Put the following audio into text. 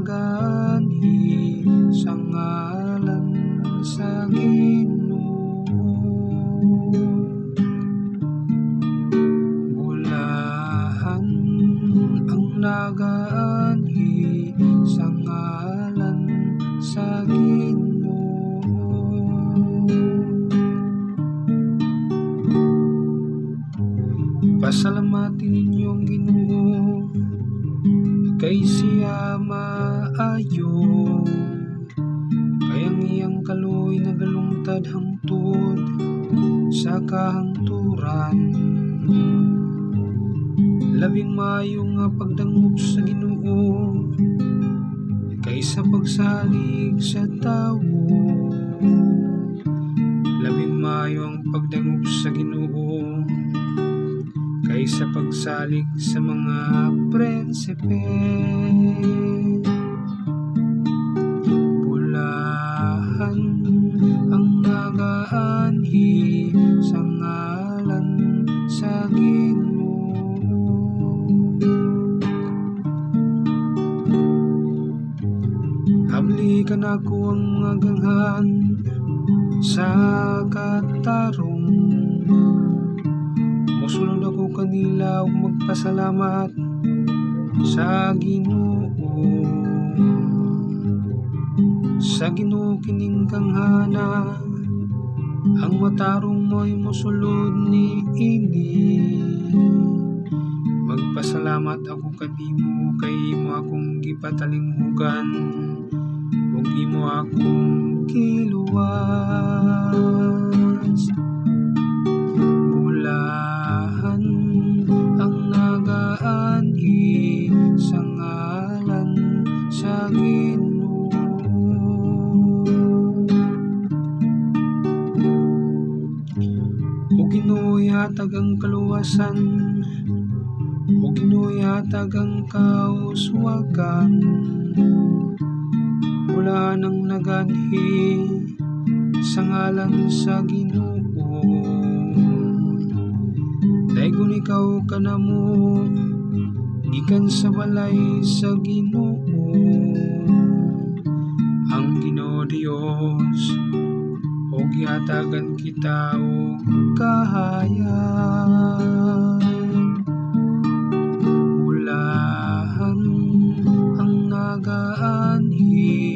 naganhi sa ngalan sa Ginoo. Bulahan ang naganhi sa ngalan sa Ginoo. Pasalamatin ninyo ang Ginoo kay siya maayo kayang iyang kaloy nagalungtad hangtod sa kahangturan labing maayo nga pagdangop sa Ginoo kaysa pagsalig sa tawo labing maayo ang pagdangop sa Ginoo kaysa pagsalig sa mga prinsipe. Sa ngalan sa Ginoo. Habli ka na ko ang mga ganghan sa katarong Musulod ako kanila ug magpasalamat sa Ginoo. Sa Ginoo kining kanghana ang matarong mo'y musulod ni ini. Magpasalamat ako kanimo kay imo akong gipatalinghugan ug imo akong kiluwas. Bulahan ang nagaanhi sa ngalan sa Ginoo. Hatag ang kaluwasan. O Ginoo hatag ang kauswagan Mula nang naganhi sa ngalan sa Ginoo. Daigon ikaw kanamo gikan sa balay sa Ginoo. Ang Ginoo Dios o gihatagan kita og kahayan. Bulahan ang nagaanhi